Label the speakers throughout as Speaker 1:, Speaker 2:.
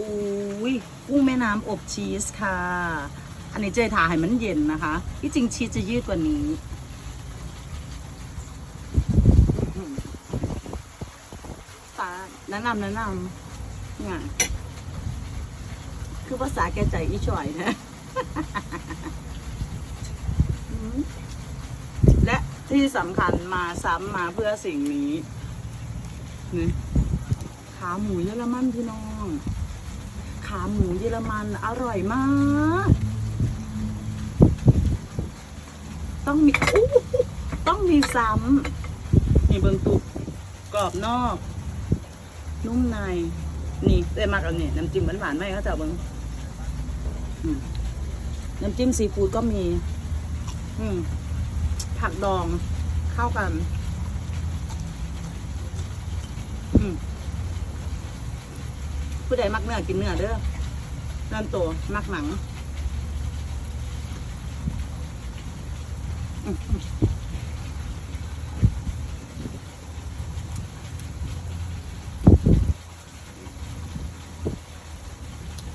Speaker 1: อุ้ยกุ้งแม่น้ำอบชีสค่ะ อันนี้เจยถาให้มันเย็นนะคะ ที่จริงชีสจะยืดกว่านี้ ฟ้าแนะนำแนะนำเนี่ยคือภาษาแกใจอีช่อยนะ และที่สำคัญมาซ้ำมาเพื่อสิ่งนี้นี่ขาหมูเยอรมันพี่น้อง ขาหมูเยอรมันอร่อยมาก ต้องมีต้องมีซ้ำนี่เบิงตุกกรอบนอก นุ่มใน นี่ได้มากอันนี้น้ำจิ้มหวานๆไหมเขาจะเบิงน้ำจิ้มซีฟู้ดก็มี อืม ผักดองเข้ากัน อืม ผู้ใดมักเนื้อกินเนื้อเด้อนั่นตัวมักหนังอืม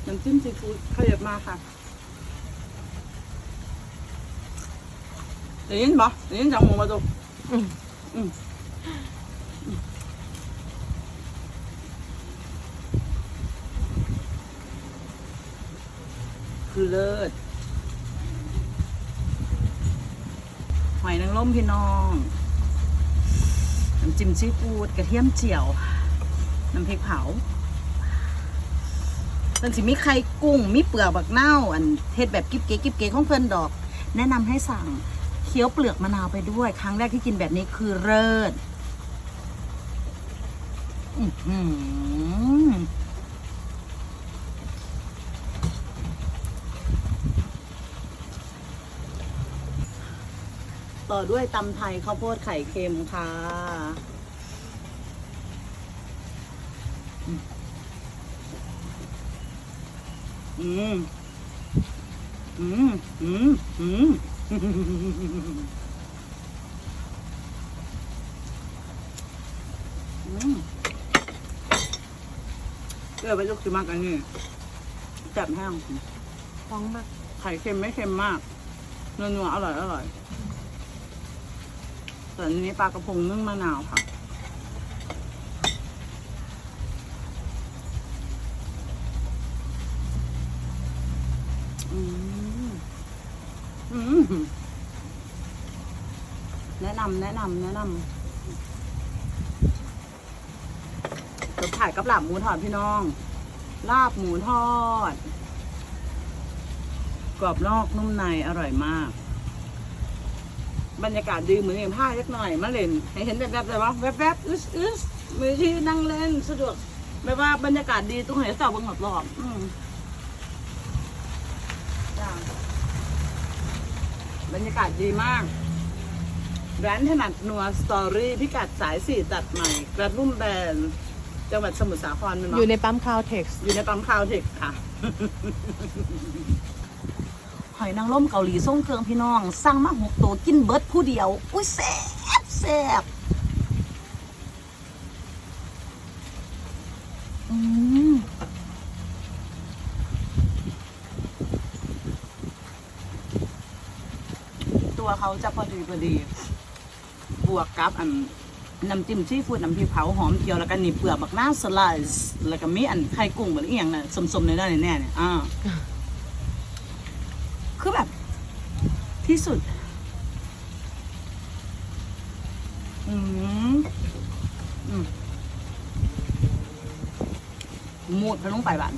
Speaker 1: น้ำจิ้มซีฟู้ดขยับมาค่ะได้ยินปะได้ยินจังหมูมาดู
Speaker 2: อืม
Speaker 1: อืม คือเลิศหอยนางรมพี่น้อง น้ำจิ้มซีฟูดกระเทียมเจียว น้ำพริกเผามันสิมีไข่กุ้ง มีเปลือกบักเน่า อันเทศแบบกิ๊บเก๋กิ๊บเก๋ของเพื่อนดอก แนะนำให้สั่งเคี้ยวเปลือกมะนาวไปด้วย ครั้งแรกที่กินแบบนี้คือเลิศอือ ต่อด้วยตำไทยข้าวโพดไข่เค็มค่ะ อืม อืม อืม อืม อืมเลือไปลูกคือมากอันนี้จับแห้ง
Speaker 2: ฟ้องมาก
Speaker 1: ไข่เค็มไม่เค็มมากนัวๆอร่อยอร่อย ส่วนอันนี้ปลากระพงนึ่งมะนาวค่ะ อืมอืมแนะนำแนะนำแนะนำเดี๋ยวถ่ายกับหลาบหมูทอดพี่น้อง ลาบหมูทอด กรอบนอกนุ่มในอร่อยมาก บรรยากาศดีเหมือนอย่างผ้าเล็กหน่อยมาเล่นให้เห็นแบบๆแต่ว่าแวบๆอึสอึสมือที่นั่งเล่นสะดวกแบบว่าบรรยากาศดีตรงไหนสาวบนหอบรอบๆอืมจ้าบรรยากาศดีมากร้านถนัดนัวสตอรี่พิกัดสายสี่ตัดใหม่ กระทุ่มแบนจังหวัดสมุทรสาครมัน
Speaker 2: อยู่ในปั๊มคาวเท็กซ์
Speaker 1: อยู่ในปั๊มคาวเทคค่ะ หอยนางรมเกาหลีส่งเครื่องพี่น้อง สั่งมาหกตัวกินเบิร์ดผู้เดียว อุ้ยแซ่บแซ่บอืมตัวเขาจะพอดีพอดี บวกกับอันน้ำจิ้มซีฟู้ดน้ำพริกเผาหอมเจียวแล้วก็นี่เปลือกบักน้าสไลซ์แล้วก็มีอันไข่กุ้งแบบอียงน่ะสมๆในนั้นแน่ๆเนี่ยอ่าคือแบบ ที่สุด อืมอืมมูดไปลงไปบ้าน